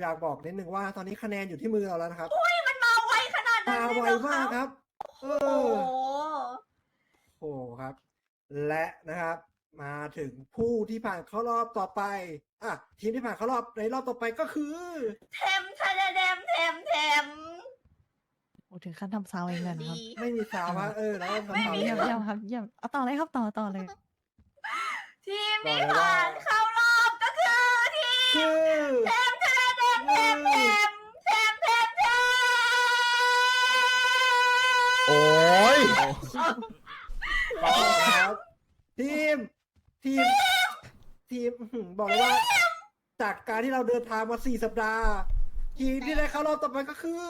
อยากบอกนิดนึงว่าตอนนี้คะแนนอยู่ที่มือเราแล้วนะครับมันมาไวขนาดนั้นมาเลยไวเหรอมากคะครับ เอโอ้อโหโอ้ครับ และนะครับ มาถึงผู้ที่ผ่านเข้ารอบต่อไป อะ ทีมที่ผ่านเข้ารอบในรอบต่อไปก็คือ เทมทะเลเดมเทมเทมโอ้ถึงขั้นทำซาวเองเลยนะครับดีไม่มีสาวว่าเออ แล้วก็ไม่สาวมี เยี่ยมคเยี่ยรับมครับเยี่ยมเอาต่อเลยครับต่อต่อเลย ทีมบอกที่เลยว่าผ่านเข้ารอบก็คือทีม คือ เทมทะเลเดมเทมเทมเทมเทมเทม โอ้ย ครับ ทีม ทีม ทีมอื้อ หือบอกเลยว่า จากการที่เราเดินทางมาสี่สัปดาห์ทีมที่ได้เข้ารอบต่อไปก็คือ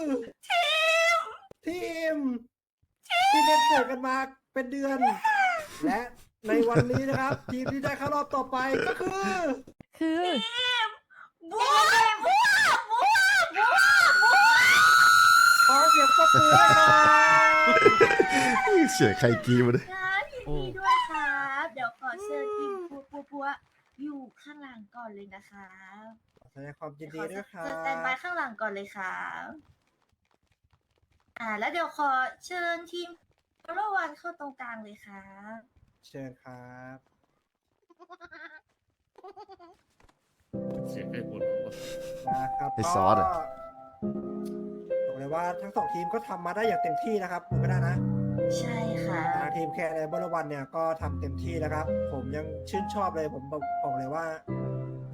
ทีม ทีมที่เล่นเปิดกันมาเป็นเดือน และในวันนี้นะครับ ทีมที่ได้เข้ารอบต่อไปก็คือ คือ บัวบัวบัวบัวบัวขอเสียงปรบมือให้หน่อย เสียงใครกรีดมาเลยนะยินดีด้วยครับ เดี๋ยวขอเชิญทีมปัวปัวปัว อยู่ข้างหลังก่อนเลยนะคะแสดงความยินดีด้วยครัจะสแตนบายบข้างหลังก่อนเลยครับอ่า แล้วเดี๋ยวขอเชิญทีมโรวันเข้าตรงกลางเลยครับเชิญครับ เสียงใครบ่นวะนะครับไอ้ซอสอะ ก็บอกเลยว่าทั้งสองทีมก็ทำมาได้อย่างเต็มที่นะครับคุณก็ได้นะ ใช่ค่ะ ทางทีมแคร์ในบรวันเนี่ยก็ทำเต็มที่แล้วครับ ผมยังชื่นชอบเลยผมบอกบอกเลยว่า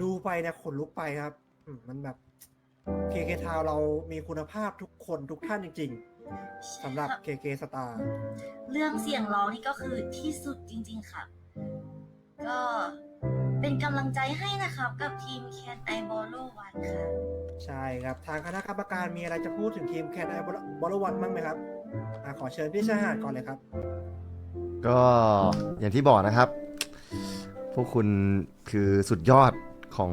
ดูไปเนี่ยขนลุกไปครับอืมมันแบบเคเคทาวเรามีคุณภาพทุกคนทุกท่านจริง ๆสำหรับเคเคสตาร์เรื่องเสียงร้องนี่ก็คือที่สุดจริงๆค่ะ ก็เป็นกำลังใจให้นะครับ กับทีมแคนไอโบโลวันค่ะ ใช่ครับ ทางคณะกรรมการมีอะไรจะพูดถึงทีมแคร์ในบรวันบ้างไหมครับ อะขอเชิญพี่ชายหาดก่อนเลยครับ ก็อย่างที่บอกนะครับ พวกคุณคือสุดยอดของ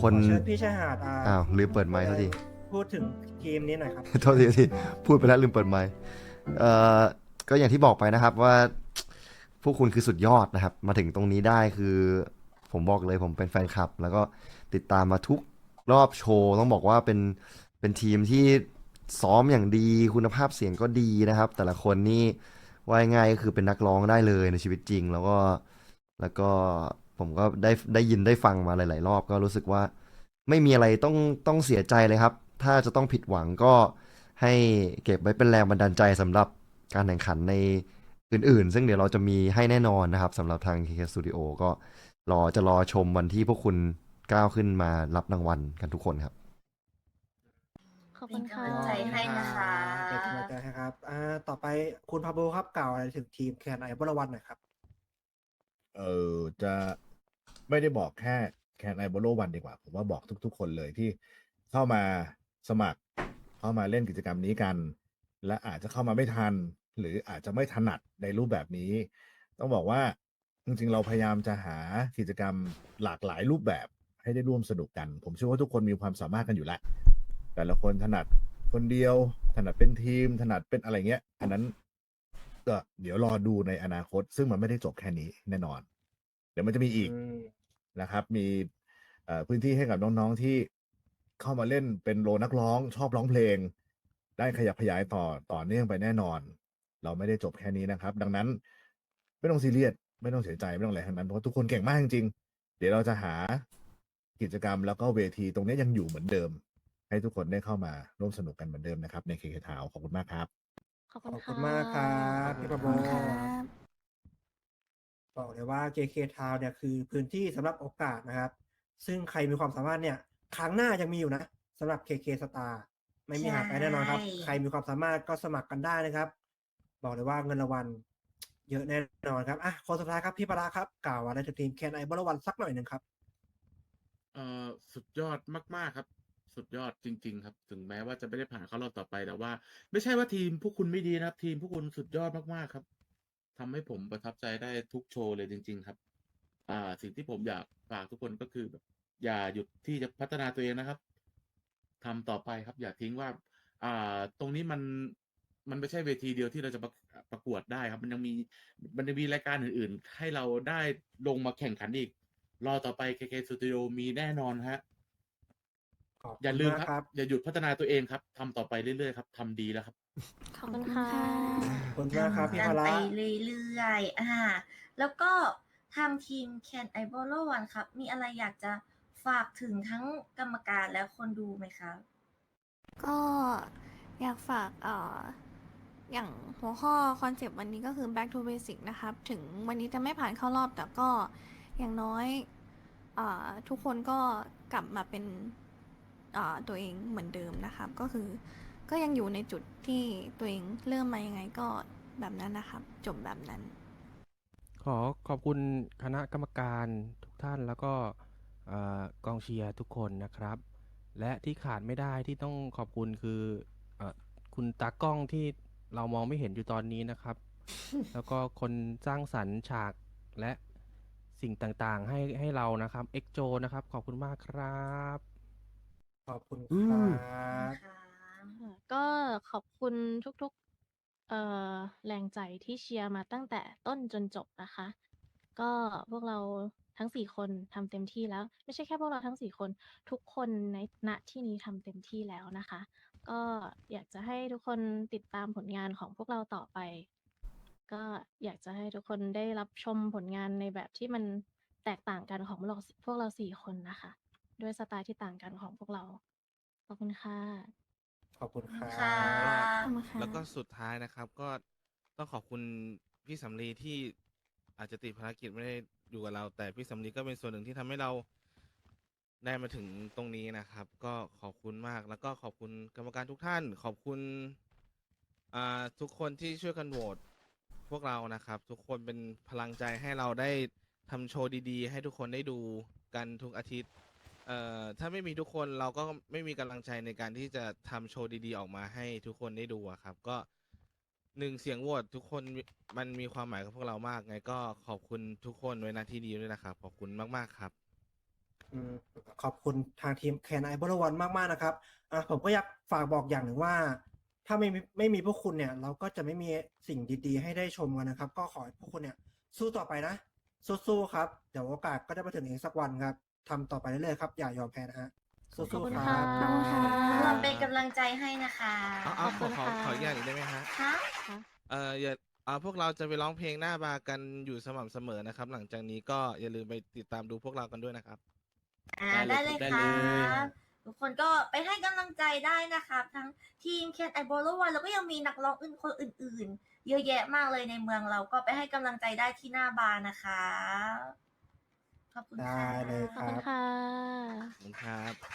คนขอเชิญพี่ชายหาดอ่าอ้าวลืมเปิดไมค์เท่าที พูดถึงทีมนี้หน่อยครับ โทษทีโทษทีพูดไปแล้วลืมเปิดไมค์เอ่อก็อย่างที่บอกไปนะครับว่า พวกคุณคือสุดยอดนะครับ มาถึงตรงนี้ได้คือ ผมบอกเลยผมเป็นแฟนคลับ แล้วก็ติดตามมาทุกรอบโชว์ ต้องบอกว่าเป็นเป็นทีมที่ ซ้อมอย่างดีคุณภาพเสียงก็ดีนะครับ แต่ละคนนี่ว่าง่ายก็คือเป็นนักร้องได้เลยในชีวิตจริง แล้วก็แล้วก็ผมก็ได้ได้ยินได้ฟังมาหลาย ๆ รอบก็รู้สึกว่า ไม่มีอะไรต้องต้องเสียใจเลยครับ ถ้าจะต้องผิดหวังก็ให้เก็บไว้เป็นแรงบันดาลใจสำหรับการแข่งขันในอื่น ๆ ซึ่งเดี๋ยวเราจะมีให้แน่นอนนะครับสำหรับทาง KK Studio ก็รอจะรอชมวันที่พวกคุณก้าวขึ้นมารับรางวัลกันทุกคนครับ ขอบเป็คุนณค่ะกำลังใจให้นะคะ เป็นกำลังใจให้ครับอ่าต่อไปคุณพาโบครับกล่าวอะไรถึงทีมแคนไอบรวันหน่อยครับ เออจะไม่ได้บอกแค่แคนไอโบโลวันดีกว่า ผมว่าบอกทุก ๆ คนเลยที่เข้ามาสมัคร เข้ามาเล่นกิจกรรมนี้กัน และอาจจะเข้ามาไม่ทัน หรืออาจจะไม่ถนัดในรูปแบบนี้ ต้องบอกว่าจริงๆ เราพยายามจะหากิจกรรมหลากหลายรูปแบบให้ได้ร่วมสนุกกัน ผมเชื่อว่าทุกคนมีความสามารถกันอยู่แล้ว แต่ละคนถนัดคนเดียว ถนัดเป็นทีม ถนัดเป็นอะไรเงี้ย อันนั้นก็เดี๋ยวรอดูในอนาคต ซึ่งมันไม่ได้จบแค่นี้แน่นอน เดี๋ยวมันจะมีอีกอืมนะครับ มีเอ่อพื้นที่ให้กับน้องๆที่เข้ามาเล่นเป็นโรนักร้อง ชอบร้องเพลง ได้ขยับขยายต่อต่อเนื่องไปแน่นอน เราไม่ได้จบแค่นี้นะครับ ดังนั้นไม่ต้องซีเรียสไม่ต้องเสียใจไม่ต้องอะไรทั้งนั้นเพราะทุกคนเก่งมากจริงๆเดี๋ยวเราจะหากิจกรรมแล้วก็เวทีตรงนี้ยังอยู่เหมือนเดิม ให้ทุกคนได้เข้ามาร่วมสนุกกันเหมือนเดิมนะครับ ในเคเคทาวขอบคุณมากครับ ขอบขคุณอบคุค่ะณมากครับพี่พาโบขอบคุณครับ บอกเลยว่า JK Town เนี่ยคือพื้นที่สำหรับโอกาสนะครับ ซึ่งใครมีความสามารถเนี่ย ครั้งหน้ายังมีอยู่นะสำหรับ KK Star ไม่มีหายไปแน่นอนครับ ใช่ ใครมีความสามารถก็สมัครกันได้นะครับ บอกเลยว่าเงินรางวัลเยอะแน่นอนครับอะคนสุดท้ายครับพี่ปราครับกล่าวอะไรถึงทีมแคนไอบรวันสักหน่อยหนึ่งครับ เอ่อสุดยอดมาก ๆ ครับ สุดยอดจริง ๆ ครับ ถึงแม้ว่าจะไม่ได้ผ่านเข้ารอบต่อไปแต่ว่า ไม่ใช่ว่าทีมพวกคุณไม่ดีนะครับ ทีมพวกคุณสุดยอดมากๆครับทำให้ผมประทับใจได้ทุกโชว์เลยจริง ๆ ครับ อ่า สิ่งที่ผมอยากฝากทุกคนก็คือแบบอย่าหยุดที่จะพัฒนาตัวเองนะครับทำต่อไปครับ อย่าทิ้งว่า อ่า ตรงนี้มันมันไม่ใช่เวทีเดียวที่เราจะประประกวดได้ครับ มันยังมีมันยังมีรายการอื่น ๆ ให้เราได้ลงมาแข่งขันอีก รอต่อไป KK Studio มีแน่นอนฮะ ขอบคุณอย่าลืมกครับ อย่าหยุดพัฒนาตัวเองครับทำต่อไปเรื่อยๆครับทำดีแล้วครับ ขอบคุณค่ะ ขอบคุณมากครับพี่กัพาระไปเรื่อยๆ อ่า แล้วก็ทางทีม Can I Borrow One ครับ มีอะไรอยากจะฝากถึงทั้งกรรมการและคนดูไหมครับ ก็อยากฝากเอ่ออย่างหัวข้อคอนเซปต์วันนี้ก็คือ back to basic นะครับ ถึงวันนี้จะไม่ผ่านเข้ารอบแต่ก็อย่างน้อยเออทุกคนก็กลับมาเป็นเอ่อ ตัวเองเหมือนเดิมนะครับ ก็คือก็ยังอยู่ในจุดที่ตัวเองเริ่มมายังไงก็แบบนั้นนะครับ จบแบบนั้น ขอขอบคุณคณะกรรมการทุกท่านแล้วก็เอ่อกองเชียร์ทุกคนนะครับ และที่ขาดไม่ได้ที่ต้องขอบคุณคือเออคุณตากล้องที่เรามองไม่เห็นอยู่ตอนนี้นะครับ แล้วก็คนสร้างสรรค์ฉากและสิ่งต่างๆ ให้ให้เรานะครับ เอ็กโจนะครับ ขอบคุณมากครับ ขอบคุณอืครัม บ ค่ะก็ขอบคุณทุกๆ เอ่อ แรงใจที่เชียร์มาตั้งแต่ต้นจนจบนะคะ ก็พวกเราทั้งสี่คนทำเต็มที่แล้ว ไม่ใช่แค่พวกเราทั้งสี่คน ทุกคนในณที่นี้ทำเต็มที่แล้วนะคะ ก็อยากจะให้ทุกคนติดตามผลงานของพวกเราต่อไป ก็อยากจะให้ทุกคนได้รับชมผลงานในแบบที่มันแตกต่างกันของพวกเราพวกเราสี่คนนะคะ ด้วยสไตล์ที่ต่างกันของพวกเรา ขอบคุณค่ะขอบคุณครัค่ะบ ขอบคุณค่ะ แล้วก็สุดท้ายนะครับก็ต้องขอบคุณพี่สำลีที่อาจจะติดภารกิจไม่ได้อยู่กับเรา แต่พี่สำลีก็เป็นส่วนหนึ่งที่ทำให้เราได้มาถึงตรงนี้นะครับ ก็ขอบคุณมากแล้วก็ขอบคุณกรรมการทุกท่าน ขอบคุณอ่าทุกคนที่ช่วยกันโหวตพวกเรานะครับ ทุกคนเป็นพลังใจให้เราได้ทำโชว์ดี ๆ ให้ทุกคนได้ดูกันทุกอาทิตย์ เอ่อถ้าไม่มีทุกคนเราก็ไม่มีกำลังใจในการที่จะทำโชว์ดีๆออกมาให้ทุกคนได้ดูอะครับ ก็หนึ่งเสียงโหวตทุกคนมันมีความหมายกับพวกเรามากไงก็ขอบคุณทุกคนไว้นาที่ดีด้วยนะครับ ขอบคุณมากๆครับ อืมขอบคุณทางทีมแคนไอบรวันมาก ๆ นะครับอะผมก็อยากฝากบอกอย่างหนึ่งว่า ถ้าไม่มีไม่มีพวกคุณเนี่ย เราก็จะไม่มีสิ่งดีๆ ให้ได้ชมกันนะครับ ก็ขอให้พวกคุณเนี่ย สู้ต่อไปนะ สู้ๆครับ เดี๋ยวโอกาสก็จะมาถึงเองสักวันครับ ทำต่อไปเรื่อยๆครับ อย่ายอมแพ้นะฮะขอบสู้คุณๆคค่ะรับขอบคุณค่ะ เราเป็นกำลังใจให้นะคะเอาเอาขอบขอคุณขอค่ะขออีกอย่างหนึ่งได้ไหมฮะ ค่ะค่ะเอ่ออย่าอ่าพวกเราจะไปร้องเพลงหน้าบาร์กันอยู่สม่ำเสมอนะครับ หลังจากนี้ก็อย่าลืมไปติดตามดูพวกเรากันด้วยนะครับ อ่าได้ได้เลเลยยได้คเลรัยบทุกคนก็ไปให้กำลังใจได้นะครับ ทั้งทีม Can I Borrow One แล้วก็ยังมีนักร้องอื่นคนอื่น ๆ เยอะแยะมากเลยในเมืองเราก็ไปให้กำลังใจได้ที่หน้าบาร์นะคะ ขอบคุณค่ะได้เลยขอบคุณค่ะ ขอบคุณครับ